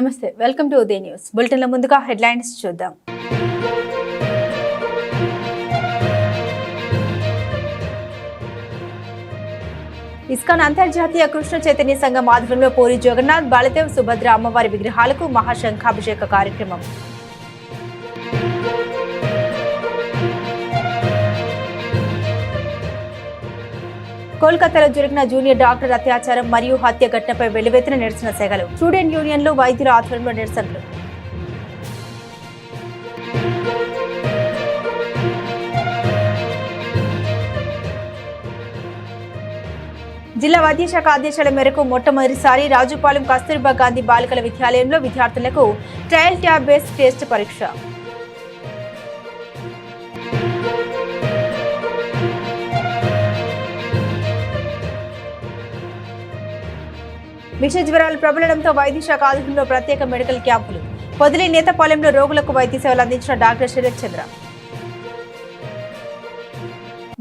నమస్తే welcome to Udaya news. బులెటిన్ల ముందుగా హెడ్లైన్స్ చూద్దాం. ఇస్కాన్ అంతర్జాతీయ కృష్ణ చైతన్య సంఘం ఆధ్వర్యంలో పూరి జగన్నాథ్ బాలదేవ్ సుభద్ర అమ్మవారి విగ్రహాలకు మహాశంఖాభిషేక కార్యక్రమం. కోల్కతాలో జరిగిన జూనియర్ డాక్టర్ అత్యాచారం మరియు హత్య ఘటనపై వెలువెత్తిన నిరసన సేగలు స్టూడెంట్ యూనియన్లు వైద్యుల ఆధ్వర్యంలో నిరసనలు. జిల్లా వైద్యశాఖ ఆదేశాల మేరకు మొట్టమొదటిసారి రాజుపాలెం కస్తూర్బా గాంధీ బాలికల విద్యాలయంలో విద్యార్థులకు ట్రయల్ ట్యాబ్ బేస్డ్ టెస్ట్ పరీక్ష. విష జ్వరాలు ప్రబలడంతో వైద్య శాఖ ఆధ్వర్యంలో ప్రత్యేక మెడికల్ క్యాంపులు. పొదిలి నేతపాలెంలో రోగులకు వైద్య సేవలు అందించిన డాక్టర్ శరత్ చంద్ర.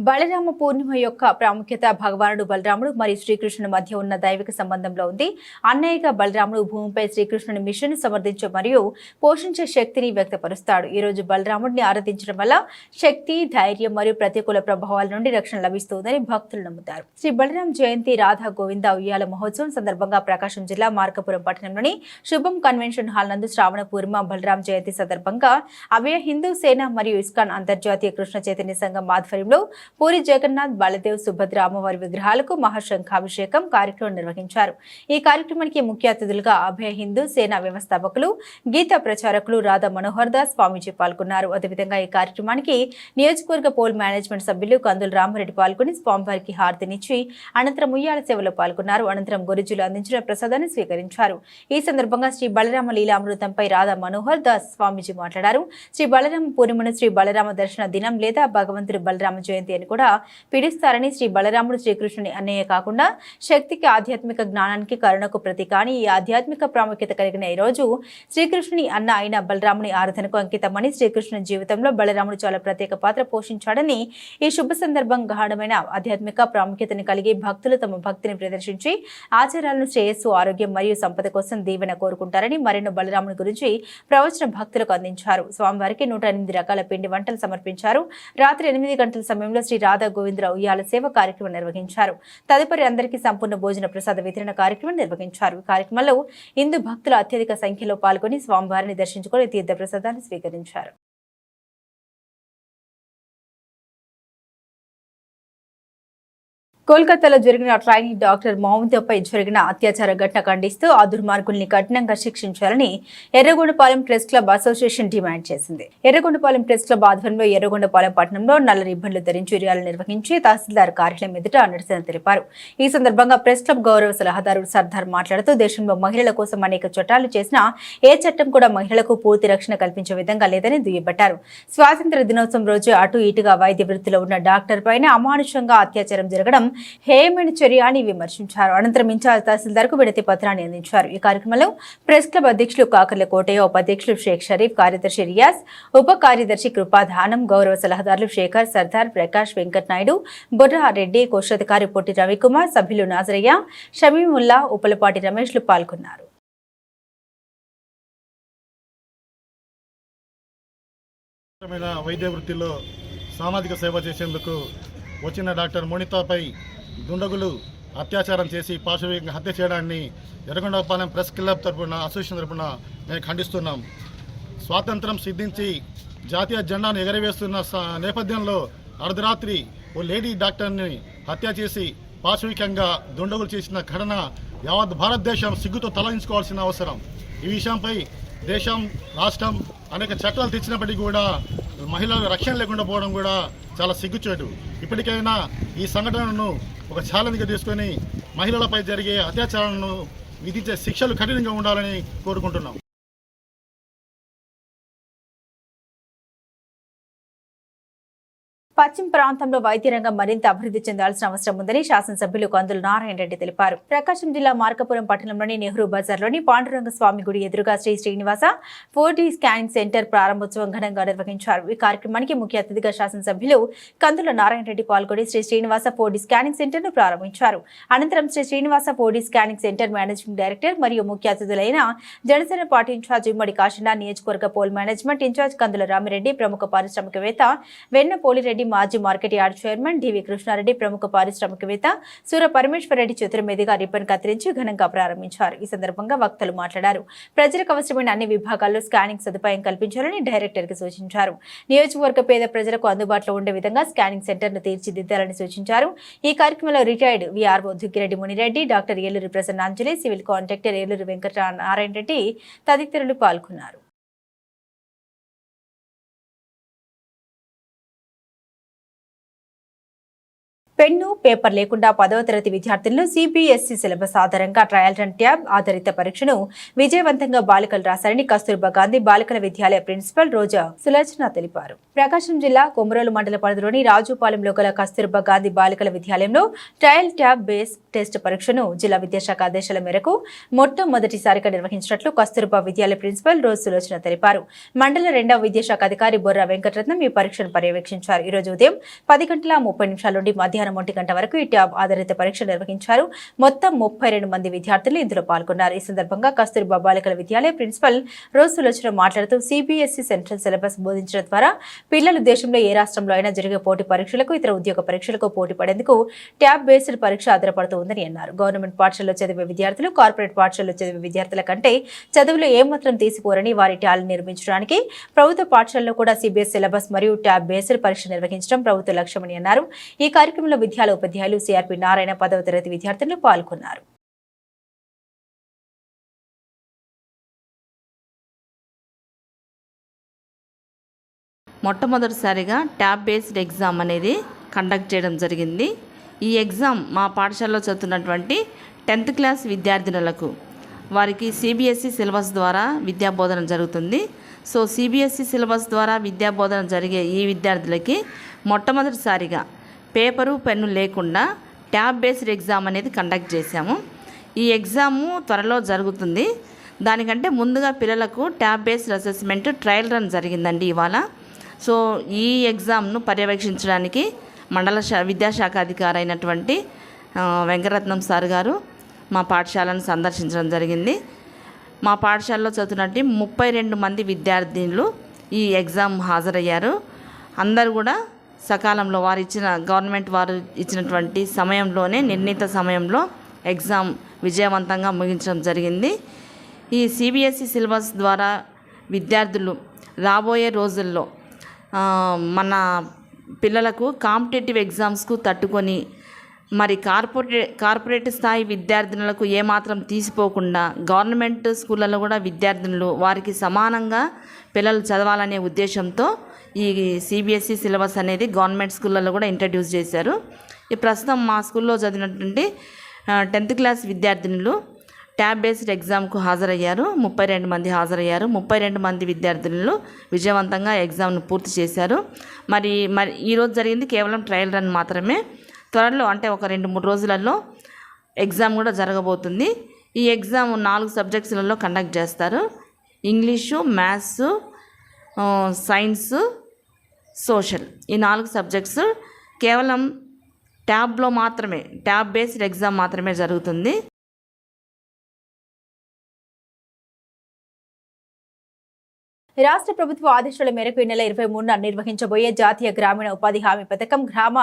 బలరామ పూర్ణిమ యొక్క ప్రాముఖ్యత భగవానుడు బలరాముడు మరియు శ్రీకృష్ణుని మధ్య ఉన్న దైవిక సంబంధంలో ఉంది. అన్నయ్యగా బలరాముడు భూమిపై శ్రీకృష్ణుని మిషన్ సమర్థించే మరియు పోషించే శక్తిని వ్యక్తపరుస్తాడు. ఈ రోజు బలరాముడిని ఆరాధించడం వల్ల శక్తి ధైర్యం మరియు ప్రతికూల ప్రభావాల నుండి రక్షణ లభిస్తుందని భక్తులు నమ్ముతారు. శ్రీ బలరాం జయంతి రాధా గోవింద ఉయ్యాల మహోత్సవం సందర్భంగా ప్రకాశం జిల్లా మార్కపురం పట్టణంలోని శుభం కన్వెన్షన్ హాల్ నందు శ్రావణ పూర్ణిమ బలరాం జయంతి సందర్భంగా అవయ హిందూ సేన మరియు ఇస్కాన్ అంతర్జాతీయ కృష్ణ చైతన్య సంఘం ఆధ్వర్యంలో పూరి జగన్నాథ్ బలదేవ్ సుభద్ర అమ్మవారి విగ్రహాలకు మహాశంఖాభిషేకం కార్యక్రమం నిర్వహించారు. ఈ కార్యక్రమానికి ముఖ్య అతిథులుగా అభయ హిందూ సేనా వ్యవస్థాపకులు గీత ప్రచారకులు రాధా మనోహర్ దాస్ స్వామీజీ పాల్గొన్నారు. అదేవిధంగా ఈ కార్యక్రమానికి నియోజకవర్గ పోల్ మేనేజ్మెంట్ సభ్యులు కందుల రామరెడ్డి పాల్గొని స్వామివారికి హారతినిచ్చి అనంతరం ఉయ్యాల సేవలో పాల్గొన్నారు. అనంతరం గురుజులు అందించిన ప్రసాదాన్ని స్వీకరించారు. ఈ సందర్భంగా శ్రీ బలరామ లీలామృతంపై రాధా మనోహర్ దాస్ స్వామీజీ మాట్లాడారు. శ్రీ బలరామ పూర్ణిమను శ్రీ బలరామ దర్శన దినం లేదా భగవంతుడు బలరామ జయంతి అని కూడా పిలుస్తారని శ్రీ బలరాముడు శ్రీకృష్ణుని అన్నయ్య కాకుండా శక్తికి ఆధ్యాత్మిక జ్ఞానానికి కరుణకు ప్రతీక అని ఈ ఆధ్యాత్మిక ప్రాముఖ్యత కలిగిన ఈ రోజు శ్రీకృష్ణుని అన్న అయిన బలరాముని ఆరాధనకు అంకితమని శ్రీకృష్ణుని జీవితంలో బలరాముడు చాలా ప్రత్యేక పాత్ర పోషించాడని ఈ శుభ సందర్భం గాఢమైన ఆధ్యాత్మిక ప్రాముఖ్యతను కలిగి భక్తులు తమ భక్తిని ప్రదర్శించి ఆచారాలను శ్రేయస్సు ఆరోగ్యం మరియు సంపద కోసం దీవెన కోరుకుంటారని మరెన్నో బలరాముని గురించి ప్రవచన భక్తులకు అందించారు. స్వామివారికి నూట ఎనిమిది రకాల పిండి వంటలు సమర్పించారు. రాత్రి ఎనిమిది గంటల సమయంలో శ్రీ రాధా గోవిందరావు ఉయ్యాల సేవ కార్యక్రమం నిర్వహించారు. తదుపరి అందరికీ సంపూర్ణ భోజన ప్రసాద వితరణ కార్యక్రమం నిర్వహించారు. ఈ కార్యక్రమంలో హిందూ భక్తులు అత్యధిక సంఖ్యలో పాల్గొని స్వామివారిని దర్శించుకొని తీర్థ ప్రసాదాన్ని స్వీకరించారు. కోల్కతాలో జరిగిన ట్రైనింగ్ డాక్టర్ మౌంతపై జరిగిన అత్యాచార ఘటన ఖండిస్తూ ఆ దుర్మార్గుల్ని కఠినంగా శిక్షించాలని Yerragondapalem press club association demand చేసింది. ఎర్రగొండపాలెం ప్రెస్ క్లబ్ ఆధ్వర్యంలో ఎర్రగొండపాలెం పట్టణంలో నల్ల రిబ్బన్లు ధరించి ర్యాలు నిర్వహించి తహసీల్దార్ కార్యాలయం ఎదుట నిరసన తెలిపారు. ఈ సందర్భంగా ప్రెస్ క్లబ్ గౌరవ సలహాదారు సర్దార్ మాట్లాడుతూ దేశంలో మహిళల కోసం అనేక చట్టాలు చేసినా ఏ చట్టం కూడా మహిళలకు పూర్తి రక్షణ కల్పించే విధంగా లేదని దుయ్యబట్టారు. స్వాతంత్ర దినోత్సవం రోజు అటు ఇటుగా వైద్య వృత్తిలో ఉన్న డాక్టర్ పైన అమానుషంగా అత్యాచారం జరగడం హేయమైన చర్య అని విమర్శించారు. అనంతరం ఇన్ఛార్జ్ తహసీల్దార్కు విడతి పత్రాన్ని అందించారు. ఈ కార్యక్రమంలో ప్రెస్ క్లబ్ అధ్యక్షులు కాకర్ల కోటయ్య ఉపాధ్యక్షులు షేక్ షరీఫ్ కార్యదర్శి రియాజ్ ఉప కార్యదర్శి కృపాధానం గౌరవ సలహాదారులు శేఖర్ సర్దార్ ప్రకాష్ వెంకట్ నాయుడు బుర్రా రెడ్డి కోశాధికారి పొట్టి రవికుమార్ సభ్యులు నాజరయ్య షమీముల్లా ఉపలపాటి రమేష్లు పాల్గొన్నారు. వైద్య వృత్తిలో సామాజిక సేవ చేసేందుకు వచ్చిన డాక్టర్ మోనితాపై దుండగులు అత్యాచారం చేసి పాశవికంగా హత్య చేయడాన్ని ఎర్రగొండపాలెం ప్రెస్ క్లబ్ తరపున అసోసియేషన్ తరపున మేము ఖండిస్తున్నాం. స్వాతంత్రం సిద్ధించి జాతీయ జెండాను ఎగరవేస్తున్న నేపథ్యంలో అర్ధరాత్రి ఓ లేడీ డాక్టర్ని హత్య చేసి పాశవికంగా దుండగులు చేసిన ఘటన యావత్ భారతదేశం సిగ్గుతో తలదించుకోవాల్సిన అవసరం. ఈ విషయంపై దేశం రాష్ట్రం అనేక చట్టాలు తెచ్చినప్పటికీ కూడా మహిళలు రక్షణ లేకుండా పోవడం కూడా చాలా సిగ్గుచేటు. ఇప్పటికైనా ఈ సంఘటనను ఒక ఛాలెంజ్గా తీసుకొని మహిళలపై జరిగే అత్యాచారాలను విధించే శిక్షలు కఠినంగా ఉండాలని కోరుకుంటున్నాం. పశ్చిమ ప్రాంతంలో వైద్య రంగం మరింత అభివృద్ధి చెందాల్సిన అవసరం ఉందని శాసనసభ్యులు కందులు నారాయణ రెడ్డి తెలిపారు. ప్రకాశం జిల్లా మార్కపురం పట్టణంలోని నెహ్రూ బజార్లోని పాండురంగ స్వామి గుడి ఎదురుగా Sri Srinivasa four D scanning centre ప్రారంభోత్సవం ఘనంగా నిర్వహించారు. ఈ కార్యక్రమానికి ముఖ్య అతిథిగా శాసనసభ్యులు కందుల నారాయణ రెడ్డి పాల్గొని Sri Srinivasa four D scanning సెంటర్ను ప్రారంభించారు. అనంతరం Sri Srinivasa four D scanning centre managing director మరియు ముఖ్య అతిథులైన జనసేన పార్టీ ఇన్ఛార్జ్ ఉమ్మడి కాశీనా నియోజకవర్గ poll management incharge Kandula Ramireddy ప్రముఖ పారిశ్రామికవేత్త వెన్న పోలిరెడ్డి మాజీ market yard chairman DV Krishnareddy ప్రముఖ పారిశ్రామికవేత్త సూర పరమేశ్వరరెడ్డి చేతుల మీదుగా రిబ్బన్ కత్తిరించి ఘనంగా ప్రారంభించారు. ఈ సందర్భంగా వక్తలు మాట్లాడారు. ప్రజలకు అవసరమైన అన్ని విభాగాల్లో స్కానింగ్ సదుపాయం కల్పించాలని డైరెక్టర్కి సూచించారు. నియోజకవర్గ పేద ప్రజలకు అందుబాటులో ఉండే విధంగా స్కానింగ్ సెంటర్ను తీర్చిదిద్దాలని సూచించారు. ఈ కార్యక్రమంలో retired VRO Duggireddy Munireddy doctor Eluru Prasannanjali civil contractor Eluru Venkata Narayana Reddy తదితరులు పాల్గొన్నారు. పెన్ను పేపర్ లేకుండా పదవ తరగతి విద్యార్థులను సిబిఎస్ఈ సిలబస్ ఆధారంగా ట్రయల్ రన్ ట్యాబ్ ఆధారిత పరీక్షను విజయవంతంగా బాలికలు రాశారని కస్తూర్బా గాంధీ బాలికల విద్యాలయ ప్రిన్సిపల్ రోజా సులోచన తెలిపారు. ప్రకాశం జిల్లా కొమరోలు మండల పరిధిలోని రాజుపాలెంలో గల కస్తూర్బా గాంధీ బాలికల విద్యాలయంలో ట్రయల్ ట్యాబ్ బేస్ టెస్ట్ పరీక్షను జిల్లా విద్యాశాఖ ఆదేశాల మేరకు మొట్టమొదటిసారిగా నిర్వహించినట్లు కస్తూర్బా విద్యాలయ ప్రిన్సిపల్ రోజు సులోచన తెలిపారు. మండల రెండవ విద్యాశాఖ అధికారి బొర్రా వెంకటరత్నం ఈ పరీక్షను పర్యవేక్షించారు. ఈ రోజు ఉదయం పది గంటల ముప్పై నిమిషాల నుండి మధ్యాహ్నం ఒంటి గంట వరకు ఈ ట్యాబ్ ఆధారిత పరీక్ష నిర్వహించారు. మొత్తం ముప్పై రెండు మంది విద్యార్థులు ఇందులో పాల్గొన్నారు. ఈ సందర్భంగా కస్తూర్బా బాలికల విద్యాలయ ప్రిన్సిపల్ రోజు సులోచన మాట్లాడుతూ సిబిఎస్ఈ సెంట్రల్ సిలబస్ బోధించడం ద్వారా పిల్లలు దేశంలో ఏ రాష్ట్రంలో అయినా జరిగే పోటీ పరీక్షలకు ఇతర ఉద్యోగ పరీక్షలకు పోటీ పడేందుకు ట్యాబ్ బేస్డ్ పరీక్ష ఆధారపడుతుందని అన్నారు. గవర్నమెంట్ పాఠశాలలో చదివే విద్యార్థులు కార్పొరేట్ పాఠశాలలో చదివే విద్యార్థుల కంటే చదువులో ఏమాత్రం తీసిపోరని వారి టాలెంట్ నిర్మించడానికి ప్రభుత్వ పాఠశాలలో కూడా సిబిఎస్ సిలబస్ మరియు ట్యాబ్ బేస్డ్ పరీక్ష నిర్వహించడం ప్రభుత్వ లక్ష్యమని అన్నారు. ఈ కార్యక్రమంలో విద్యాల ఉపాధ్యాయులు సిఆర్పి నారాయణ పదవ తరగతి విద్యార్థులు పాల్గొన్నారు. మొట్టమొదటిసారిగా ట్యాబ్ బేస్డ్ ఎగ్జామ్ అనేది కండక్ట్ చేయడం జరిగింది. ఈ ఎగ్జామ్ మా పాఠశాలలో చదువుతున్నటువంటి టెన్త్ క్లాస్ విద్యార్థినులకు వారికి సిబిఎస్ఈ సిలబస్ ద్వారా విద్యాబోధన జరుగుతుంది. సో సిబిఎస్ఈ సిలబస్ ద్వారా విద్యాబోధన జరిగే ఈ విద్యార్థులకి మొట్టమొదటిసారిగా పేపరు పెన్ను లేకుండా ట్యాబ్ బేస్డ్ ఎగ్జామ్ అనేది కండక్ట్ చేశాము. ఈ ఎగ్జాము త్వరలో జరుగుతుంది. దానికంటే ముందుగా పిల్లలకు tab based assessment trial run జరిగిందండి ఇవాళ. సో ఈ ఎగ్జామ్ను పర్యవేక్షించడానికి మండల శా విద్యాశాఖ అధికారి అయినటువంటి వెంకరత్నం వెంకటరత్నం సార్ గారు మా పాఠశాలను సందర్శించడం జరిగింది. మా పాఠశాలలో చదువుతున్నట్టు ముప్పై రెండు మంది విద్యార్థినులు ఈ ఎగ్జామ్ హాజరయ్యారు. అందరు కూడా సకాలంలో వారు ఇచ్చిన గవర్నమెంట్ వారు ఇచ్చినటువంటి సమయంలోనే నిర్ణీత సమయంలో ఎగ్జామ్ విజయవంతంగా ముగించడం జరిగింది. ఈ సిబిఎస్ఈ సిలబస్ ద్వారా విద్యార్థులు రాబోయే రోజుల్లో మన పిల్లలకు కాంపిటేటివ్ ఎగ్జామ్స్కు తట్టుకొని మరి కార్పొరేట్ కార్పొరేట్ స్థాయి విద్యార్థినులకు ఏమాత్రం తీసిపోకుండా గవర్నమెంట్ స్కూళ్ళలో కూడా విద్యార్థినులు వారికి సమానంగా పిల్లలు చదవాలనే ఉద్దేశంతో ఈ సిబిఎస్ఈ సిలబస్ అనేది గవర్నమెంట్ స్కూళ్ళలో కూడా ఇంట్రడ్యూస్ చేశారు. ఈ ప్రస్తుతం మా స్కూల్లో చదివినటువంటి టెన్త్ క్లాస్ విద్యార్థినులు ట్యాబ్ బేస్డ్ ఎగ్జామ్కు హాజరయ్యారు. ముప్పై రెండు మంది హాజరయ్యారు. ముప్పై రెండు మంది విద్యార్థినులు విజయవంతంగా ఎగ్జామ్ను పూర్తి చేశారు. మరి మరి ఈరోజు జరిగింది కేవలం ట్రయల్ రన్ మాత్రమే. త్వరలో అంటే ఒక రెండు మూడు రోజులలో ఎగ్జామ్ కూడా జరగబోతుంది. ఈ ఎగ్జామ్ నాలుగు సబ్జెక్ట్స్లలో కండక్ట్ చేస్తారు. English maths science social. ఈ నాలుగు సబ్జెక్ట్స్ కేవలం ట్యాబ్లో మాత్రమే ట్యాబ్ బేస్డ్ ఎగ్జామ్ మాత్రమే జరుగుతుంది. రాష్ట్ర ప్రభుత్వ ఆదేశాల మేరకు ఈ నెల ఇరవై మూడున నిర్వహించబోయే జాతీయ గ్రామీణ ఉపాధి హామీ పథకం గ్రామ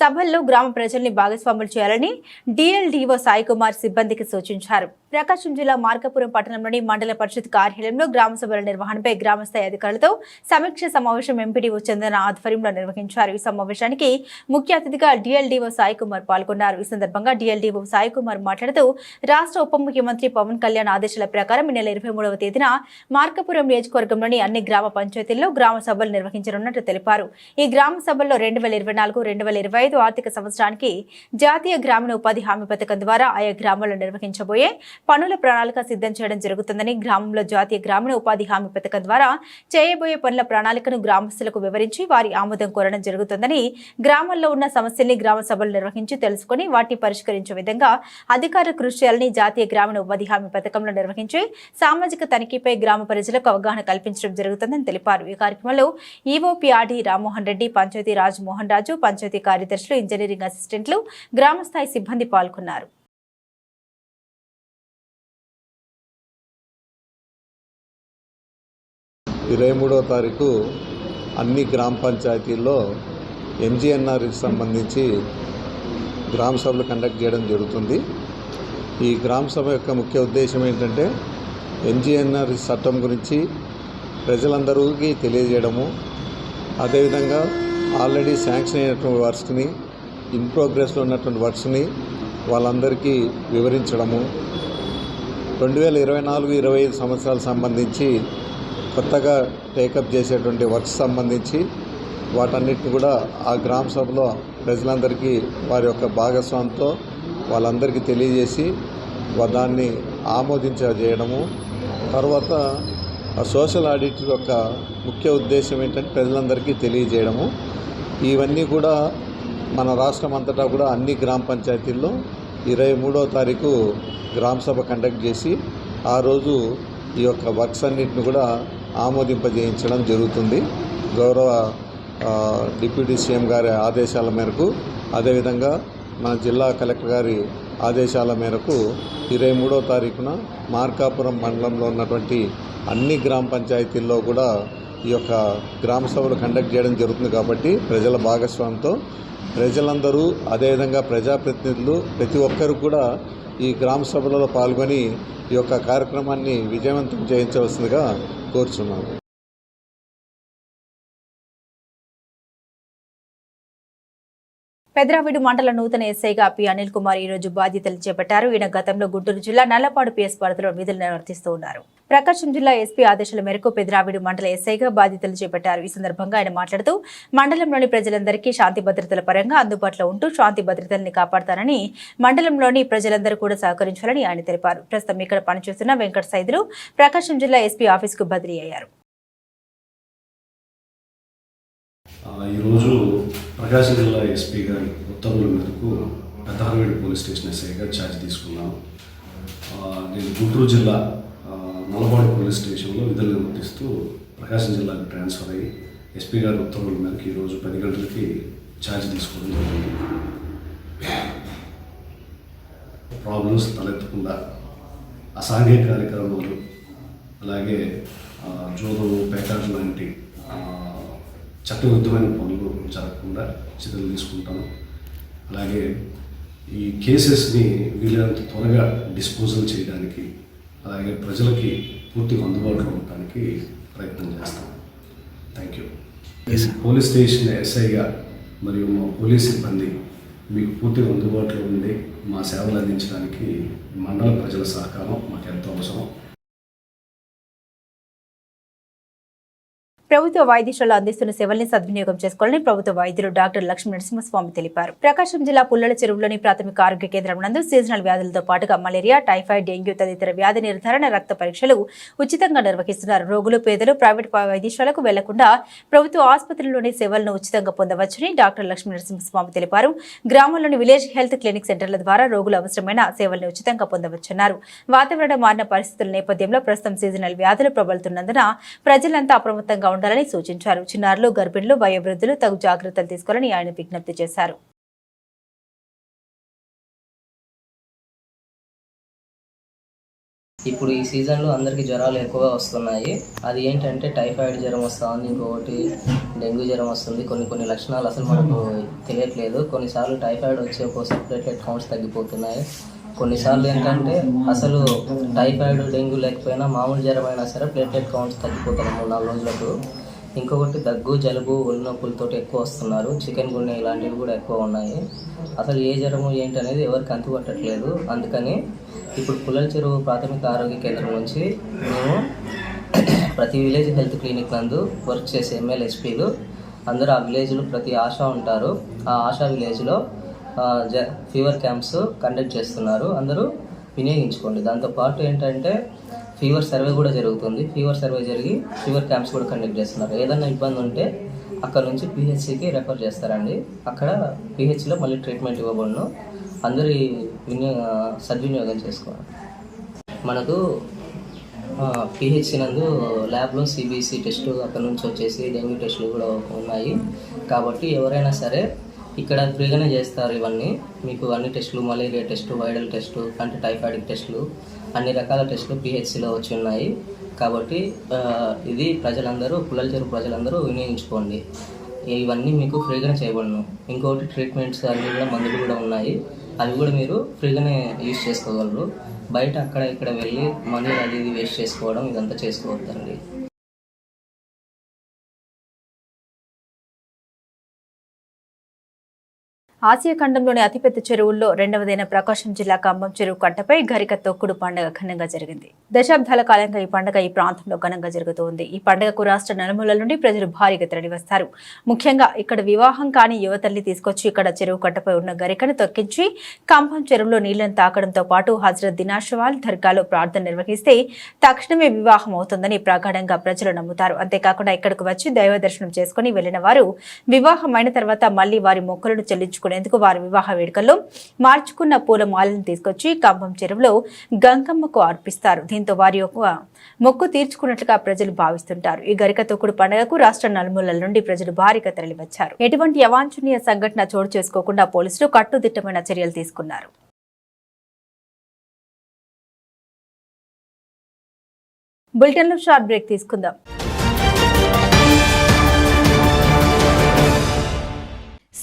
సభల్లో గ్రామ ప్రజల్ని భాగస్వాములు చేయాలని డిఎల్డిఓ సాయి కుమార్ సిబ్బందికి సూచించారు. ప్రకాశం జిల్లా మార్కాపురం పట్టణంలోని మండల పరిషత్ కార్యాలయంలో గ్రామ సభల నిర్వహణపై గ్రామస్థాయి అధికారులతో సమీక్ష సమావేశం ఎంపీడీఓ చందన ఆధ్వర్యంలో నిర్వహించారు. ఈ సమావేశానికి ముఖ్య అతిథిగా డిఎల్డిఓ సాయి కుమార్ పాల్గొన్నారు. ఈ సందర్భంగా డిఎల్డిఓ సాయి కుమార్ మాట్లాడుతూ రాష్ట్ర ఉప ముఖ్యమంత్రి పవన్ కళ్యాణ్ ఆదేశాల ప్రకారం ఈ నెల ఇరవై మూడవ తేదీన మార్కపురం నియోజకవర్గంలో మండలంలోని అన్ని గ్రామ పంచాయతీల్లో గ్రామ సభలు నిర్వహించనున్నట్లు తెలిపారు. ఈ గ్రామ సభల్లో రెండు వేల ఇరవై నాలుగు రెండు వేల ఇరవై ఐదు ఆర్థిక సంవత్సరానికి జాతీయ గ్రామీణ ఉపాధి హామీ పథకం ద్వారా ఆయా గ్రామాల్లో నిర్వహించబోయే పనుల ప్రణాళిక సిద్ధం చేయడం జరుగుతుందని గ్రామంలో జాతీయ గ్రామీణ ఉపాధి హామీ పథకం ద్వారా చేయబోయే పనుల ప్రణాళికను గ్రామస్తులకు వివరించి వారి ఆమోదం కోరడం జరుగుతుందని గ్రామాల్లో ఉన్న సమస్యల్ని గ్రామ సభలు నిర్వహించి తెలుసుకుని వాటిని పరిష్కరించే విధంగా అధికారులు కృషి చేయాలని జాతీయ గ్రామీణ ఉపాధి హామీ పథకంలో నిర్వహించి సామాజిక తనిఖీపై గ్రామ ప్రజలకు అవగాహన కల్పించారు కల్పించడం జరుగుతుందని తెలిపారు. ఈ కార్యక్రమంలో ఈవోపీఆర్డీ రామ్మోహన్ రెడ్డి పంచాయతీ రాజ్ మోహన్ రాజు పంచాయతీ కార్యదర్శులు ఇంజనీరింగ్ అసిస్టెంట్లు గ్రామ స్థాయి సిబ్బంది పాల్గొన్నారు. ఇరవై మూడవ తారీఖు అన్ని గ్రామ పంచాయతీల్లో ఎంజీఎన్ఆర్కి సంబంధించి గ్రామ సభలు కండక్ట్ చేయడం జరుగుతుంది. ఈ గ్రామ సభ యొక్క ముఖ్య ఉద్దేశం ఏంటంటే ఎంజీఎన్ఆర్ చట్టం గురించి ప్రజలందరికీ తెలియజేయడము. అదేవిధంగా ఆల్రెడీ శాంక్షన్ అయినటువంటి వర్క్స్ని ఇన్ ప్రోగ్రెస్లో ఉన్నటువంటి వర్క్స్ని వాళ్ళందరికీ వివరించడము. రెండు వేల ఇరవై నాలుగు ఇరవై ఐదు సంవత్సరాలకు సంబంధించి కొత్తగా టేకప్ చేసేటువంటి వర్క్స్ సంబంధించి వాటన్నిటిని కూడా ఆ గ్రామ సభలో ప్రజలందరికీ వారి యొక్క భాగస్వామితో వాళ్ళందరికీ తెలియజేసి వా- దాన్ని ఆమోదించజేయడము తర్వాత ఆ సోషల్ ఆడిట్ యొక్క ముఖ్య ఉద్దేశం ఏంటంటే ప్రజలందరికీ తెలియజేయడము. ఇవన్నీ కూడా మన రాష్ట్రం అంతటా కూడా అన్ని గ్రామ పంచాయతీల్లో ఇరవై మూడో తారీఖు గ్రామ సభ కండక్ట్ చేసి ఆ రోజు ఈ యొక్క వర్క్స్ అన్నిటిని కూడా ఆమోదింపజేయించడం జరుగుతుంది. గౌరవ డిప్యూటీ సీఎం గారి ఆదేశాల మేరకు అదేవిధంగా మన జిల్లా కలెక్టర్ గారి ఆదేశాల మేరకు ఇరవై మూడో తారీఖున మార్కాపురం మండలంలో ఉన్నటువంటి అన్ని గ్రామ పంచాయతీల్లో కూడా ఈ యొక్క గ్రామ సభలు కండక్ట్ చేయడం జరుగుతుంది కాబట్టి ప్రజల భాగస్వామ్యంతో ప్రజలందరూ అదేవిధంగా ప్రజాప్రతినిధులు ప్రతి ఒక్కరు కూడా ఈ గ్రామ సభలలో పాల్గొని ఈ యొక్క కార్యక్రమాన్ని విజయవంతం చేయించవలసిందిగా కోరుచున్నాను పెద్రావిడు మండల నూతన ఎస్ఐగా పి అనిల్ కుమార్ ఈ రోజు బాధ్యతలు చేపట్టారు. ఈయన గతంలో గుంటూరు జిల్లా నల్లపాడు పిఎస్ పరిధిలో విధులు నిర్వర్తిస్తూ ఉన్నారు. ప్రకాశం జిల్లా ఎస్పీ ఆదేశాల మేరకు పెద్రావిడు మండల ఎస్ఐగా బాధ్యతలు చేపట్టారు. ఈ సందర్భంగా ఆయన మాట్లాడుతూ మండలంలోని ప్రజలందరికీ శాంతి భద్రతల పరంగా అందుబాటులో ఉంటూ శాంతి భద్రతల్ని కాపాడతానని మండలంలోని ప్రజలందరూ కూడా సహకరించాలని ఆయన తెలిపారు. ప్రస్తుతం ఇక్కడ పనిచేస్తున్న వెంకట సైదులు ప్రకాశం జిల్లా ఎస్పీ ఆఫీసుకు బదిలీ అయ్యారు. ఈరోజు ప్రకాశం జిల్లా ఎస్పీ గారి ఉత్తర్వుల మేరకు పెద్దహరవేడి పోలీస్ స్టేషన్ ఎస్ఐగా ఛార్జ్ తీసుకున్నాను నేను గుంటూరు జిల్లా నల్లబాడు పోలీస్ స్టేషన్లో విధులు నిర్వర్తిస్తూ ప్రకాశం జిల్లాకు ట్రాన్స్ఫర్ అయ్యి ఎస్పీ గారి ఉత్తర్వుల మేరకు ఈరోజు పది గంటలకి ఛార్జ్ తీసుకోవడం జరిగింది. ప్రాబ్లమ్స్ తలెత్తకుండా అసాంఘిక కార్యక్రమాలు అలాగే జోదము పేకాట్ లాంటి చట్టవిరుద్ధమైన పనులు జరగకుండా చర్యలు తీసుకుంటాను. అలాగే ఈ కేసెస్ని వీలైనంత త్వరగా డిస్పోజల్ చేయడానికి అలాగే ప్రజలకి పూర్తిగా అందుబాటులో ఉండడానికి ప్రయత్నం చేస్తాను. థ్యాంక్ యూ పోలీస్ స్టేషన్ ఎస్ఐగా మరియు మా పోలీస్ సిబ్బంది మీకు పూర్తిగా అందుబాటులో ఉండి మా సేవలు అందించడానికి మండల ప్రజల సహకారం మాకు ఎంతో అవసరం. ప్రభుత్వ వైద్యశాలలో అందిస్తున్న సేవల్ని సద్వినియోగం చేసుకోవాలని ప్రభుత్వ వైద్యులు డాక్టర్ లక్ష్మీ నరసింహస్వామి తెలిపారు. ప్రకాశం జిల్లా పుల్లల చెరువులోని ప్రాథమిక ఆరోగ్య కేంద్రం నందు సీజనల్ వ్యాధులతో పాటుగా మలేరియా టైఫాయిడ్ డెంగ్యూ తదితర వ్యాధి నిర్ధారణ రక్త పరీక్షలు ఉచితంగా నిర్వహిస్తున్నారు. రోగులు పేదలు ప్రైవేట్ వైద్యశాలకు వెళ్ళకుండా ప్రభుత్వ ఆసుపత్రుల్లోని సేవలను ఉచితంగా పొందవచ్చని డాక్టర్ లక్ష్మీ నరసింహస్వామి తెలిపారు. గ్రామంలోని విలేజ్ హెల్త్ క్లినిక్ సెంటర్ల ద్వారా రోగులు అవసరమైన సేవలను ఉచితంగా పొందవచ్చన్నారు. వాతావరణ మారిన పరిస్థితుల నేపథ్యంలో ప్రస్తుతం సీజనల్ వ్యాధులు ప్రబలుతున్నందున ప్రజలంతా అప్రమత్తంగా ఉండాలని సూచించారు. చిన్నారులు గర్భిణులు వయోవృద్ధులు తగు జాగ్రత్తలు తీసుకోవాలని ఆయన విజ్ఞప్తి చేశారు. ఇప్పుడు ఈ సీజన్లో అందరికీ జ్వరాలు ఎక్కువగా వస్తున్నాయి. అది ఏంటంటే టైఫాయిడ్ జ్వరం వస్తుంది ఇంకొకటి డెంగ్యూ జ్వరం వస్తుంది. కొన్ని కొన్ని లక్షణాలు అసలు మనకు తెలియట్లేదు. కొన్నిసార్లు టైఫాయిడ్ వచ్చే ప్లేట్లెట్ కౌంట్స్ తగ్గిపోతున్నాయి. కొన్నిసార్లు ఏంటంటే అసలు టైఫాయిడ్ డెంగ్యూ లేకపోయినా మామూలు జ్వరం అయినా సరే ప్లేట్లెట్ కౌంట్స్ తగ్గిపోతున్నాయి మూడు నాలుగు రోజులకు ఇంకొకటి దగ్గు జలుబు ఒళ్ళు నొప్పులతో ఎక్కువ వస్తున్నారు. చికెన్ గుండె ఇలాంటివి కూడా ఎక్కువ ఉన్నాయి. అసలు ఏ జ్వరము ఏంటి అనేది ఎవరికి అంతుపట్టట్లేదు. అందుకని ఇప్పుడు పుల్లల చెరువు ప్రాథమిక ఆరోగ్య కేంద్రం నుంచి మేము ప్రతి విలేజ్ హెల్త్ క్లినిక్ నందు వర్క్ చేసే ఎమ్మెల్యే ఎస్పీలు అందరూ ఆ విలేజ్లో ప్రతి ఆశ ఉంటారు. ఆ ఆశా విలేజ్లో ఫీవర్ క్యాంప్స్ కండక్ట్ చేస్తున్నారు. అందరూ వినియోగించుకోండి. దాంతోపాటు ఏంటంటే ఫీవర్ సర్వే కూడా జరుగుతుంది. ఫీవర్ సర్వే జరిగి ఫీవర్ క్యాంప్స్ కూడా కండక్ట్ చేస్తున్నారు. ఏదైనా ఇబ్బంది ఉంటే అక్కడ నుంచి పిహెచ్సికి రెఫర్ చేస్తారండి. అక్కడ పిహెచ్లో మళ్ళీ ట్రీట్మెంట్ ఇవ్వబడును. అందరూ వినియో వినియోగ సద్వినియోగం చేసుకోవాలి. మనకు పిహెచ్సి నందు ల్యాబ్లో సిబిసి టెస్టు అక్కడ నుంచి వచ్చేసి డెంగ్యూ టెస్టులు కూడా ఉన్నాయి. కాబట్టి ఎవరైనా సరే ఇక్కడ ఫ్రీగానే చేస్తారు ఇవన్నీ. మీకు అన్ని టెస్టులు మలేరియా టెస్టు వైరల్ టెస్టు అంటే టైఫాయిడ్ టెస్టులు అన్ని రకాల టెస్టులు పిహెచ్సిలో వచ్చి ఉన్నాయి. కాబట్టి ఇది ప్రజలందరూ పుల్లల చెరువు ప్రజలందరూ వినియోగించుకోండి. ఇవన్నీ మీకు ఫ్రీగానే చేయబడను. ఇంకొకటి ట్రీట్మెంట్స్ అన్నీ కూడా మందులు కూడా ఉన్నాయి. అవి కూడా మీరు ఫ్రీగానే యూజ్ చేసుకోగలరు. బయట అక్కడ ఇక్కడ వెళ్ళి మనీ అది ఇది వేస్ట్ చేసుకోవడం ఇదంతా చేసుకోవద్దండి. ఆసియా ఖండంలోని అతిపెద్ద చెరువుల్లో రెండవదైన ప్రకాశం జిల్లా కంబం చెరువు కట్టపై గరిక తొక్కుడు పండుగ ఘనంగా జరిగింది. దశాబ్దాల కాలంగా ఈ పండుగ ఈ ప్రాంతంలో ఘనంగా జరుగుతోంది. ఈ పండుగకు రాష్ట్ర నలుమూలల నుండి ప్రజలు భారీగా తరలివస్తారు. ముఖ్యంగా ఇక్కడ వివాహం కాని యువతల్ని తీసుకొచ్చి ఇక్కడ చెరువు కట్టపై ఉన్న గరికను తొక్కించి కంబం చెరువులో నీళ్ళను తాకడంతో పాటు హజరత్ దినాశవాల్ దర్గాలో ప్రార్థన నిర్వహిస్తే తక్షణమే వివాహం అవుతుందని ప్రగాఢంగా ప్రజలు నమ్ముతారు. అంతేకాకుండా ఇక్కడకు వచ్చి దైవ దర్శనం చేసుకుని వెళ్ళిన వారు వివాహమైన తర్వాత మళ్ళీ వారి మొక్కలను పాల్గొనేందుకు వారి వివాహ వేడుకల్లో మార్చుకున్న పూల మాలను తీసుకొచ్చి కంభం చెరువులో గంగమ్మకు అర్పిస్తారు. దీంతో వారి యొక్క మొక్కు తీర్చుకున్నట్లుగా ప్రజలు భావిస్తుంటారు. ఈ గరిక తొక్కుడు పండుగకు రాష్ట్ర నలుమూలల నుండి ప్రజలు భారీగా తరలివచ్చారు. ఎటువంటి అవాంఛనీయ సంఘటన చోటు చేసుకోకుండా పోలీసులు కట్టుదిట్టమైన చర్యలు తీసుకున్నారు. బులెటిన్లో షార్ట్ బ్రేక్ తీసుకుందాం.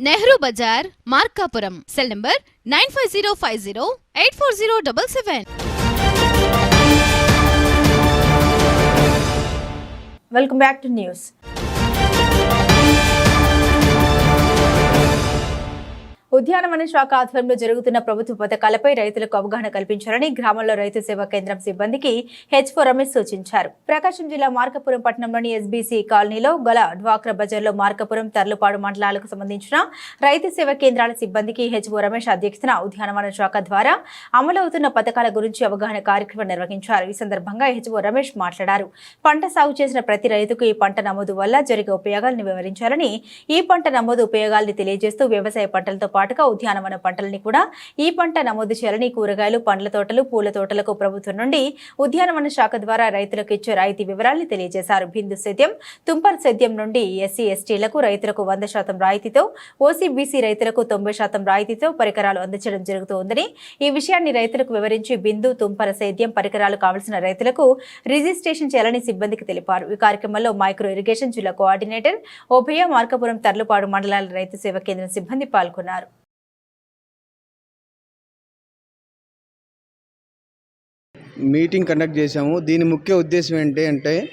Nehru Bazar Markapuram. Cell number nine five zero five zero eight four zero double seven. Welcome back to news. ఉద్యానవన శాఖ ఆధ్వర్యంలో జరుగుతున్న ప్రభుత్వ పథకాలపై రైతులకు అవగాహన కల్పించాలని గ్రామంలో రైతు సేవా కేంద్రం సిబ్బందికి హెచ్ రమేష్ సూచించారు. ప్రకాశం జిల్లా మార్కపురం పట్టణంలోని ఎస్బీసీ కాలనీలో గల డ్వాక్రా బజార్లో మార్కపురం తర్లుపాడు మండలాలకు సంబంధించిన రైతు సేవా కేంద్రాల సిబ్బందికి హెచ్ రమేష్ అధ్యక్షతన ఉద్యానవన శాఖ ద్వారా అమలవుతున్న పథకాల గురించి అవగాహన కార్యక్రమం నిర్వహించారు. ఈ సందర్భంగా హెచ్ రమేష్ మాట్లాడారు. పంట సాగు చేసిన ప్రతి రైతుకు ఈ పంట నమోదు వల్ల జరిగే ఉపయోగాలను వివరించాలని ఈ పంట నమోదు ఉపయోగాల్ని తెలియజేస్తూ వ్యవసాయ పంటలతో పాటు పాటుగా ఉద్యానవన పంటలని కూడా ఈ పంట నమోదు చేయాలని కూరగాయలు పండ్ల తోటలు పూల తోటలకు ప్రభుత్వం నుండి ఉద్యానవన శాఖ ద్వారా రైతులకు ఇచ్చే రాయితీ వివరాల్ని తెలియజేశారు. బిందు సేద్యం తుంపర్ సేద్యం నుండి ఎస్సీ ఎస్టీలకు రైతులకు వంద శాతం రాయితీతో ఓసీబీసీ రైతులకు తొంభై శాతం రాయితీతో పరికరాలు అందించడం జరుగుతోందని ఈ విషయాన్ని రైతులకు వివరించి బిందు తుంపర సేద్యం పరికరాలు కావలసిన రైతులకు రిజిస్ట్రేషన్ చేయాలని సిబ్బందికి తెలిపారు. ఈ కార్యక్రమంలో మైక్రో ఇరిగేషన్ జిల్లా కోఆర్డినేటర్ ఓభయ మార్కపురం తర్లుపాడు మండలాల రైతు సేవ కేంద్రం సిబ్బంది పాల్గొన్నారు. మీటింగ్ కండక్ట్ చేశాము. దీని ముఖ్య ఉద్దేశం ఏంటి అంటే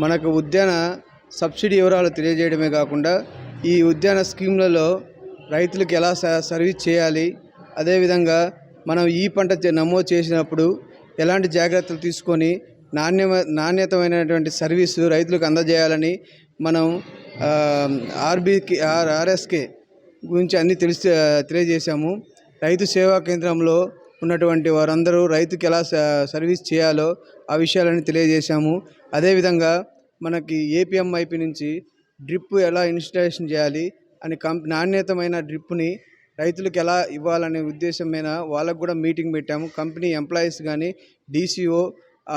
మనకు ఉద్యాన సబ్సిడీ వివరాలు తెలియజేయడమే కాకుండా ఈ ఉద్యాన స్కీమ్లలో రైతులకు ఎలా స- సర్వీస్ చేయాలి అదేవిధంగా మనం ఈ పంట నమోదు చేసినప్పుడు ఎలాంటి జాగ్రత్తలు తీసుకొని నాణ్యమ నాణ్యతమైనటువంటి సర్వీసు రైతులకు అందజేయాలని మనం ఆర్బీకి ఆర్ ఆర్ఎస్కే గురించి అన్నీ తెలిసి తెలియజేశాము. రైతు సేవా కేంద్రంలో ఉన్నటువంటి వారందరూ రైతుకి ఎలా సర్వీస్ చేయాలో ఆ విషయాలని తెలియజేశాము. అదేవిధంగా మనకి ఏపీఎంఐపి నుంచి డ్రిప్ ఎలా ఇన్స్టాలేషన్ చేయాలి అని కం నాణ్యతమైన డ్రిప్ని రైతులకు ఎలా ఇవ్వాలనే ఉద్దేశం మీద వాళ్ళకు కూడా మీటింగ్ పెట్టాము. కంపెనీ ఎంప్లాయీస్ కానీ డీసీఓ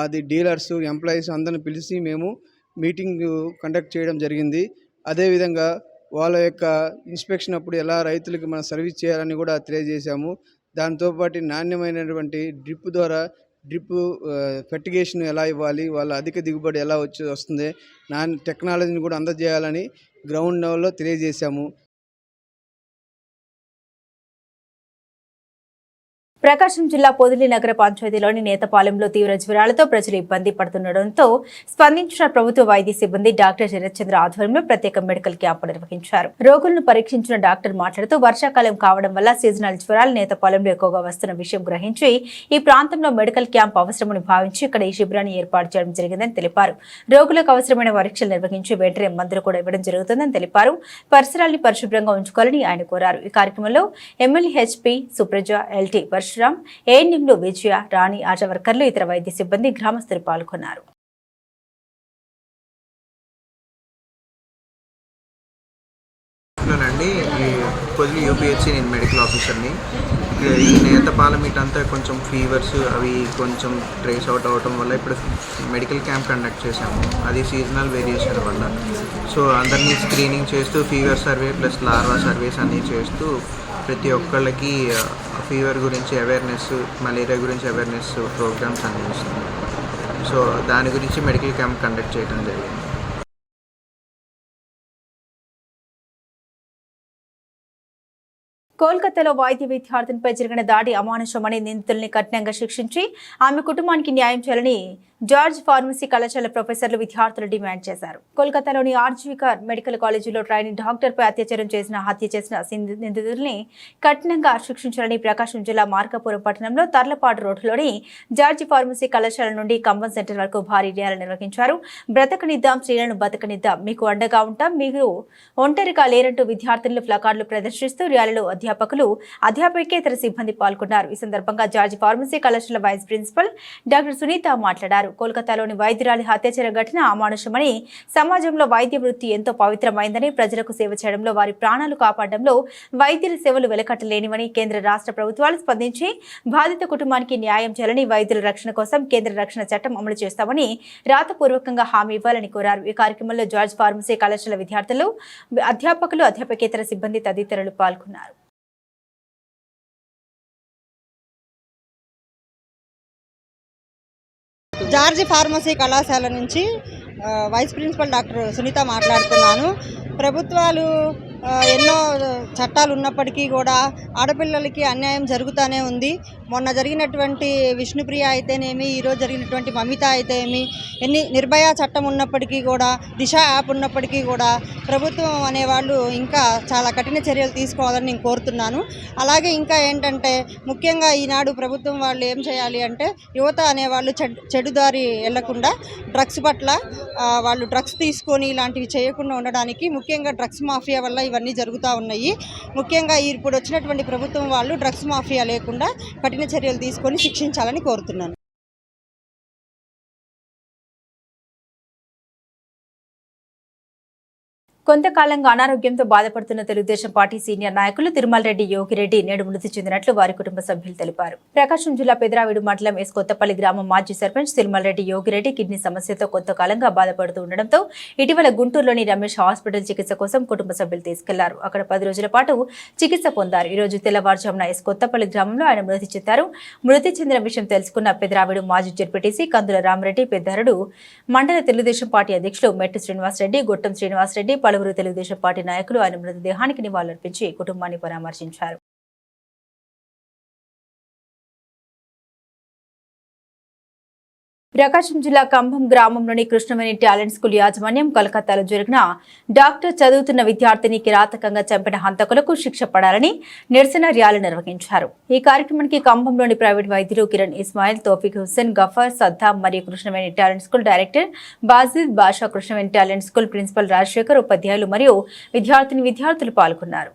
అది డీలర్స్ ఎంప్లాయీస్ అందరిని పిలిచి మేము మీటింగ్ కండక్ట్ చేయడం జరిగింది. అదేవిధంగా వాళ్ళ యొక్క ఇన్స్పెక్షన్ అప్పుడు ఎలా రైతులకు మనం సర్వీస్ చేయాలని కూడా తెలియజేశాము. దాంతోపాటు నాణ్యమైనటువంటి డ్రిప్ ద్వారా డ్రిప్ ఫెర్టిగేషన్ ఎలా ఇవ్వాలి వాళ్ళ అధిక దిగుబడి ఎలా వచ్చి వస్తుంది నా టెక్నాలజీని కూడా అందజేయాలని గ్రౌండ్ లెవెల్లో తెలియజేశాము. ప్రకాశం జిల్లా పొదిలి నగర పంచాయతీలోని నేతపాలెంలో తీవ్ర జ్వరాలతో ప్రజలు ఇబ్బంది పడుతుండటంతో స్పందించిన ప్రభుత్వ వైద్య సిబ్బంది డాక్టర్ శరత్చంద్ర ఆధ్వర్యంలో ప్రత్యేక మెడికల్ క్యాంపు నిర్వహించారు. రోగులను పరీక్షించిన డాక్టర్ మాట్లాడుతూ వర్షాకాలం కావడం వల్ల సీజనల్ జ్వరాలు నేతపాలెంలో ఎక్కువగా వస్తున్న విషయం గ్రహించి ఈ ప్రాంతంలో మెడికల్ క్యాంప్ అవసరమని భావించి ఇక్కడ ఈ శిబిరాన్ని ఏర్పాటు చేయడం జరిగిందని తెలిపారు. రోగులకు అవసరమైన పరీక్షలు నిర్వహించి వెంటనే మందులు కూడా ఇవ్వడం జరుగుతుందని తెలిపారు. పరిసరాల్ని పరిశుభ్రంగా ఉంచుకోవాలని ఆయన కోరారు. ఈ కార్యక్రమంలో MLA HP Supraja LT Parashuram ఏఎన్ఎంలో Vijaya Rani Asha వర్కర్లు ఇతర వైద్య సిబ్బంది గ్రామస్తులు పాల్గొన్నారు. అండి ఈ పొదిలి యూపీహెచ్సి నేను మెడికల్ ఆఫీసర్ని. ఈ ఈ నేతపాలెం ఇటంతా కొంచెం ఫీవర్స్ అవి కొంచెం ట్రేస్ అవుట్ అవ్వటం వల్ల ఇప్పుడు మెడికల్ క్యాంప్ కండక్ట్ చేశాము. అది సీజనల్ వేరియేషన్ వల్ల. సో అందరినీ స్క్రీనింగ్ చేస్తూ fever survey plus larva surveys అన్నీ చేస్తూ ప్రతి ఒక్కళ్ళకి ఫీవర్ గురించి అవేర్నెస్ మలేరియా గురించి అవేర్నెస్ ప్రోగ్రామ్స్ అందిస్తుంది సో దాని గురించి మెడికల్ క్యాంప్ కండక్ట్ చేయడం జరిగింది. కోల్కతాలో వైద్య విద్యార్థినిపై జరిగిన దాడి అమానుషమని నిందితుల్ని కఠినంగా శిక్షించి ఆమె కుటుంబానికి న్యాయం చేయాలని జార్జ్ ఫార్మసీ కళాశాల ప్రొఫెసర్లు విద్యార్థులు డిమాండ్ చేశారు. కోల్కతాలోని ఆర్జీవికర్ మెడికల్ కాలేజీలో ట్రైనింగ్ డాక్టర్పై అత్యాచారం చేసిన హత్య చేసిన నిందితుల్ని కఠినంగా శిక్షించాలని ప్రకాశం జిల్లా మార్కాపురం పట్టణంలో తర్లపాడు రోడ్డులోని జార్జ్ ఫార్మసీ కళాశాల నుండి ఖమ్మం సెంటర్ వరకు భారీ ర్యాలీ నిర్వహించారు. బ్రతకనిద్దాం స్త్రీలను బతకనిద్దాం మీకు అండగా ఉంటాం మీరు ఒంటరిగా లేరంటూ విద్యార్థులు ప్లకార్డులు ప్రదర్శిస్తూ ర్యాలీలో అధ్యాపకులు అధ్యాపకేతర సిబ్బంది పాల్గొన్నారు. ఈ సందర్భంగా జార్జ్ ఫార్మసీ కళాశాల వైస్ ప్రిన్సిపల్ డాక్టర్ సునీత మాట్లాడారు. కోల్కతాలోని వైద్యురాలి హత్యాచార ఘటన అమానుషమని సమాజంలో వైద్య వృత్తి ఎంతో పవిత్రమైందని ప్రజలకు సేవ చేయడంలో వారి ప్రాణాలు కాపాడడంలో వైద్యుల సేవలు వెలకట్టలేనివని కేంద్ర రాష్ట్ర ప్రభుత్వాలు స్పందించి బాధిత కుటుంబానికి న్యాయం చేయాలని వైద్యుల రక్షణ కోసం కేంద్ర రక్షణ చట్టం అమలు చేస్తామని రాతపూర్వకంగా హామీ ఇవ్వాలని కోరారు. ఈ కార్యక్రమంలో జార్జ్ ఫార్మసీ కళాశాల విద్యార్థులు అధ్యాపకులు అధ్యాపకేతర సిబ్బంది తదితరులు పాల్గొన్నారు. జార్జి ఫార్మసీ కళాశాల నుంచి వైస్ ప్రిన్సిపల్ డాక్టర్ సునీత మాట్లాడుతున్నాను. ప్రభుత్వాలు ఎన్నో చట్టాలు ఉన్నప్పటికీ కూడా ఆడపిల్లలకి అన్యాయం జరుగుతూనే ఉంది. మొన్న జరిగినటువంటి విష్ణుప్రియ అయితేనేమి ఈరోజు జరిగినటువంటి మమిత అయితేమి ఎన్ని నిర్భయ చట్టం ఉన్నప్పటికీ కూడా దిశ యాప్ ఉన్నప్పటికీ కూడా ప్రభుత్వం అనేవాళ్ళు ఇంకా చాలా కఠిన చర్యలు తీసుకోవాలని నేను కోరుతున్నాను. అలాగే ఇంకా ఏంటంటే ముఖ్యంగా ఈనాడు ప్రభుత్వం వాళ్ళు ఏం చేయాలి అంటే యువత అనేవాళ్ళు చెడ్ చెడుదారి వెళ్ళకుండా డ్రగ్స్ పట్ల వాళ్ళు డ్రగ్స్ తీసుకొని ఇలాంటివి చేయకుండా ఉండడానికి ముఖ్యంగా డ్రగ్స్ మాఫియా వల్ల ఇవన్నీ జరుగుతూ ఉన్నాయి. ముఖ్యంగా ఇప్పుడు వచ్చినటువంటి ప్రభుత్వం వాళ్ళు డ్రగ్స్ మాఫియా లేకుండా కఠిన చర్యలు తీసుకొని శిక్షించాలని కోరుతున్నాను. కొంతకాలంగా అనారోగ్యంతో బాధపడుతున్న తెలుగుదేశం పార్టీ సీనియర్ నాయకులు తిరుమల రెడ్డి యోగిరెడ్డి నేడు మృతి చెందినట్లు వారి కుటుంబ సభ్యులు తెలిపారు. ప్రకాశం జిల్లా పెదరావిడు మండలం ఎస్ కొత్తపల్లి గ్రామం మాజీ సర్పంచ్ తిరుమల రెడ్డి యోగిరెడ్డి కిడ్నీ సమస్యతో కొంతకాలంగా బాధపడుతూ ఉండడంతో ఇటీవల గుంటూరులోని రమేష్ హాస్పిటల్ చికిత్స కోసం కుటుంబ సభ్యులు తీసుకెళ్ళారు. అక్కడ పది రోజుల పాటు చికిత్స పొందారు. ఈ రోజు తెల్లవారుజామున ఎస్ కొత్తపల్లి గ్రామంలో ఆయన మృతి చెందారు. మృతి చెందిన విషయం తెలుసుకున్న పెదరావిడు మాజీ జడ్పీటీసీ కందుల రామరెడ్డి పెద్దారుడు మండల తెలుగుదేశం పార్టీ అధ్యక్షులు మెట్టు శ్రీనివాసరెడ్డి గొట్టం శ్రీనివాసరెడ్డి పలువురు తెలుగుదేశం పార్టీ నాయకులు ఆయన మృతదేహానికి నివాళులర్పించి కుటుంబాన్ని పరామర్శించారు. ప్రకాశం జిల్లా కంభం గ్రామంలోని కృష్ణవేణి టాలెంట్ స్కూల్ యాజమాన్యం కలకత్తాలో జరిగిన డాక్టర్ చదువుతున్న విద్యార్థిని కిరాతకంగా చంపిన హంతకులకు శిక్ష పడాలని నిరసన ర్యాలీ నిర్వహించారు. ఈ కార్యక్రమానికి కంభంలోని ప్రైవేట్ వైద్యులు కిరణ్ ఇస్మాయిల్ తోఫిక్ హుస్సేన్ గఫర్ సద్దాం మరియు Krishnaveni talent school director Bajid Basha Krishnaveni talent school principal Rajasekhar ఉపాధ్యాయులు మరియు విద్యార్థిని విద్యార్థులు పాల్గొన్నారు.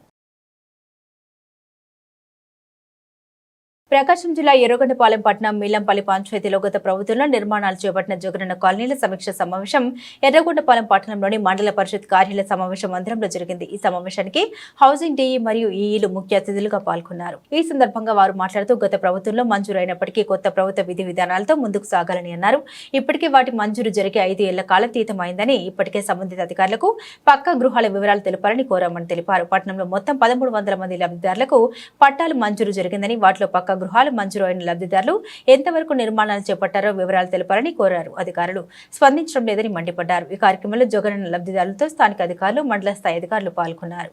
ప్రకాశం జిల్లా ఎర్రగొండపాలెం పట్టణం మీలంపల్లి పంచాయతీలో గత ప్రభుత్వంలో నిర్మాణాలు చేపట్టిన జగనన్న కాలనీల సమీక్ష సమావేశం ఎర్రగొండపాలెం పట్టణంలోని మండల పరిషత్ కార్యాలయ సమావేశ మందిరంలో జరిగింది. ఈ సమావేశానికి హౌసింగ్ డీఈ మరియు ఈఈలు ముఖ్య అతిథులుగా పాల్గొన్నారు. ఈ సందర్భంగా వారు మాట్లాడుతూ గత ప్రభుత్వంలో మంజూరైనప్పటికీ కొత్త ప్రభుత్వ విధి విధానాలతో ముందుకు సాగాలని అన్నారు. ఇప్పటికే వాటి మంజూరు జరిగే ఐదు ఏళ్ళ కాలతీతం అయిందని ఇప్పటికే సంబంధిత అధికారులకు పక్క గృహాల వివరాలు తెలపాలని కోరామని తెలిపారు. పట్టణంలో మొత్తం పదమూడు వందల మంది లబ్ధిదారులకు పట్టాలు మంజూరు జరిగిందని వాటిలో పక్క గృహాలు మంజూరు అయిన లబ్ధిదారులు ఎంతవరకు నిర్మాణాలు చేపట్టారో వివరాలు తెలపాలని కోరారు. అధికారులు స్పందించడం లేదని మండిపడ్డారు. ఈ కార్యక్రమంలో జగనన్న లబ్ధిదారులతో స్థానిక అధికారులు మండల స్థాయి అధికారులు పాల్గొన్నారు.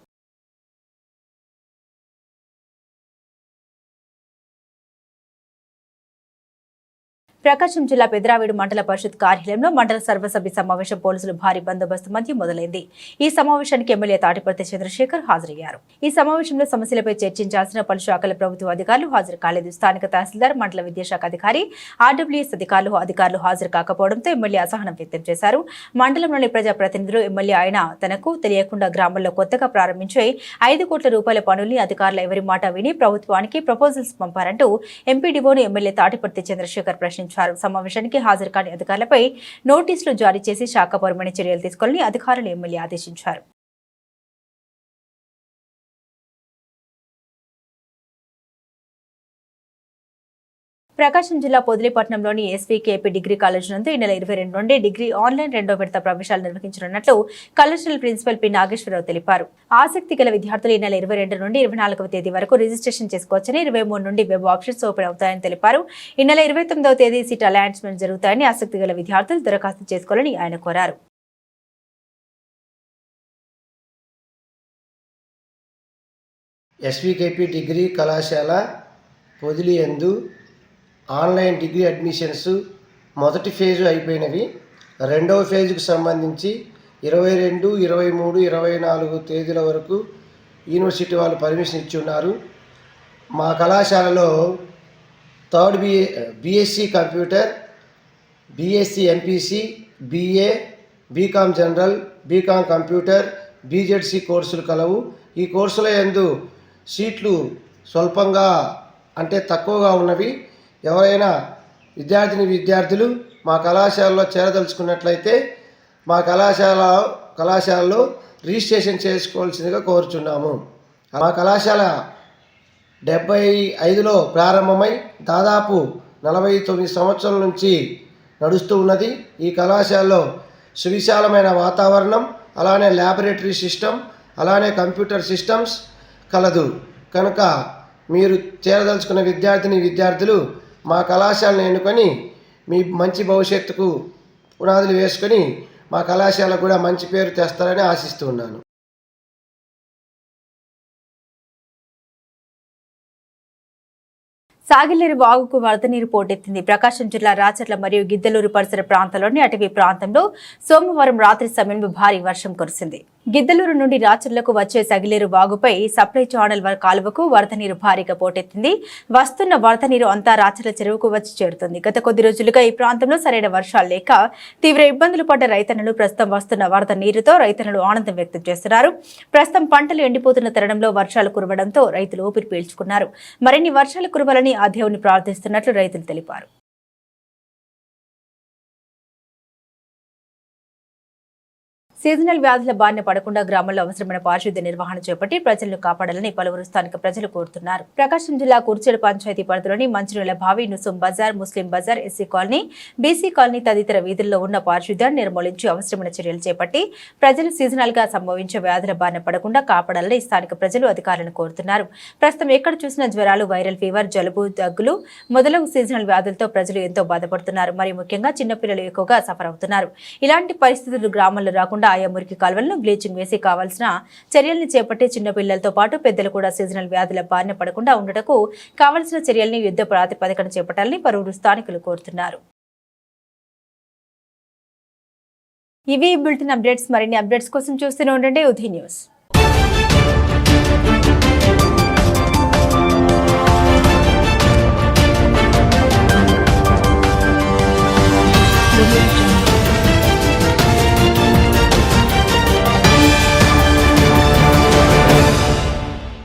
ప్రకాశం జిల్లా పెద్రావీడు మండల పరిషత్ కార్యాలయంలో మండల సర్వసభ్య సమావేశం పోలీసులు భారీ బందోబస్తు మధ్య మొదలైంది. ఈ సమావేశానికి ఎమ్మెల్యే తాటిపర్తి చంద్రశేఖర్ హాజరయ్యారు. ఈ సమావేశంలో సమస్యలపై చర్చించాల్సిన పలు శాఖల ప్రభుత్వ అధికారులు హాజరు కాలేదు. స్థానిక తహసీల్దార్ మండల విద్యాశాఖ అధికారి ఆర్డబ్ల్యూఎస్ అధికారులు అధికారులు హాజరు కాకపోవడంతో ఎమ్మెల్యే అసహనం వ్యక్తం చేశారు. మండలంలోని ప్రజాప్రతినిధులు ఎమ్మెల్యే ఆయన తనకు తెలియకుండా గ్రామంలో కొత్తగా ప్రారంభించే ఐదు కోట్ల రూపాయల పనుల్ని అధికారులు ఎవరి మాట విని ప్రభుత్వానికి ప్రపోజల్స్ పంపారంటూ ఎంపీడీఓను ఎమ్మెల్యే తాటిపర్తి చంద్రశేఖర్ ప్రశ్నించారు సమావేశానికి హాజరు కాని అధికారులపై నోటీసులు జారీ చేసి శాఖపరమైన చర్యలు తీసుకోవాలని అధికారులు ఎమ్మెల్యే ఆదేశించారు. ప్రకాశం జిల్లా పొదిలిపట్నంలోని ఎస్వీకేపీ డిగ్రీ కాలేజ్ నందు ఈ నెల ఇరవై రెండు నుండి డిగ్రీ ఆన్లైన్ రెండో విడత ప్రవేశాలు నిర్వహించనున్నట్లు కలెక్టరల్ ప్రిన్సిపల్ పి నాగేశ్వరరావు తెలిపారు. ఆసక్తి గల విద్యార్థులు ఈ నెల ఇరవై రెండు నుండి ఇరవై నాలుగవ తేదీ వరకు రిజిస్ట్రేషన్ చేసుకోవచ్చని ఇరవై మూడు నుండి వెబ్ ఆప్షన్స్ ఓపెన్ అవుతాయని తెలిపారు. ఈ నెల ఇరవై తొమ్మిదవ తేదీ సీట్ అలాట్మెంట్ జరుగుతాయని ఆసక్తి గల విద్యార్థులు దరఖాస్తు చేసుకోవాలని ఆయన కోరారు. ఎస్వికేపి డిగ్రీ కళాశాల పొదిలి ఎందు ఆన్లైన్ డిగ్రీ అడ్మిషన్స్ మొదటి ఫేజు అయిపోయినవి. రెండవ ఫేజ్కు సంబంధించి ఇరవై రెండు ఇరవై మూడు ఇరవై నాలుగు తేదీల వరకు యూనివర్సిటీ వాళ్ళు పర్మిషన్ ఇచ్చి ఉన్నారు మా కళాశాలలో third BA BSc computer BSc MPC BA BCom general BCom computer BZC కోర్సులు కలవు. ఈ కోర్సుల యందు సీట్లు స్వల్పంగా అంటే తక్కువగా ఉన్నవి. ఎవరైనా విద్యార్థిని విద్యార్థులు మా కళాశాలలో చేరదలుచుకున్నట్లయితే మా కళాశాల కళాశాలలో రిజిస్ట్రేషన్ చేసుకోవాల్సిందిగా కోరుచున్నాము. మా కళాశాల డెబ్బై ఐదులో ప్రారంభమై దాదాపు నలభై తొమ్మిది సంవత్సరాల నుంచి నడుస్తూ ఉన్నది. ఈ కళాశాలలో సువిశాలమైన వాతావరణం అలానే ల్యాబొరేటరీ సిస్టమ్ అలానే కంప్యూటర్ సిస్టమ్స్ కలదు. కనుక మీరు చేరదలుచుకున్న విద్యార్థిని విద్యార్థులు మా కళాశాలను ఎన్నుకొని మీ మంచి భవిష్యత్తుకు పునాదులు వేసుకొని మా కళాశాలకు కూడా మంచి పేరు తెస్తారని ఆశిస్తూ ఉన్నాను. సాగిలేరు వాగుకు వరద నీరు పోటెత్తింది. ప్రకాశం జిల్లా రాచర్ల మరియు గిద్దలూరు పరిసర ప్రాంతాల్లోని అటవీ ప్రాంతంలో సోమవారం రాత్రి సమయంలో భారీ వర్షం కురిసింది. గిద్దలూరు నుండి రాచర్లకు వచ్చే సగిలేరు వాగుపై సప్లై ఛానల్ కాలువకు వరద నీరు భారీగా పోటెత్తింది. వస్తున్న వరద నీరు అంతా రాచర్ల చెరువుకు వచ్చి చేరుతుంది. గత కొద్ది రోజులుగా ఈ ప్రాంతంలో సరైన వర్షాలు లేక తీవ్ర ఇబ్బందులు పడ్డ రైతన్నలు ప్రస్తుతం వస్తున్న వరద నీరుతో రైతన్నలు ఆనందం వ్యక్తం చేస్తున్నారు. ప్రస్తుతం పంటలు ఎండిపోతున్న తరుణంలో వర్షాలు కురవడంతో రైతులు ఊపిరి పీల్చుకున్నారు. మరిన్ని వర్షాలు కురవాలని ఆ దేవుని ప్రార్థిస్తున్నట్లు రైతులు తెలిపారు. సీజనల్ వ్యాధుల బారిన పడకుండా గ్రామంలో అవసరమైన పారిశుద్ధ్య నిర్వహణ చేపట్టి ప్రజలను కాపాడాలని పలువురు స్థానిక ప్రజలు కోరుతున్నారు. ప్రకాశం జిల్లా కుర్చేడు పంచాయతీ పరిధిలోని మంచినీళ్ళ భావి Nusum bazaar Muslim bazaar SC colony BC colony తదితర వీధుల్లో ఉన్న పారిశుద్ధ్యాన్ని నిర్మూలించి అవసరమైన చర్యలు చేపట్టి ప్రజలు సీజనల్గా సంభవించే వ్యాధుల బారిన పడకుండా కాపాడాలని స్థానిక ప్రజలు అధికారులను కోరుతున్నారు. ప్రస్తుతం ఎక్కడ చూసిన జ్వరాలు వైరల్ ఫీవర్ జలుబు దగ్గులు మొదలగు సీజనల్ వ్యాధులతో ప్రజలు ఎంతో బాధపడుతున్నారు. మరి ముఖ్యంగా చిన్నపిల్లలు ఎక్కువగా సఫర్ అవుతున్నారు. ఇలాంటి పరిస్థితులు గ్రామాల్లో రాకుండా ఆయా మురికి కాలువలను బ్లీచింగ్ వేసి కావాల్సిన చర్యల్ని చేపట్టి చిన్నపిల్లలతో పాటు పెద్దలు కూడా సీజనల్ వ్యాధుల బారిన పడకుండా ఉండటకు కావలసిన చర్యల్ని యుద్ధ ప్రాతిపదికన చేపట్టాలని పరువురు స్థానికులు కోరుతున్నారు. ఇవి బులెటిన్ అప్డేట్స్. మరిన్ని అప్డేట్స్ కోసం చూస్తూనే ఉండండి ఉదయ్ న్యూస్.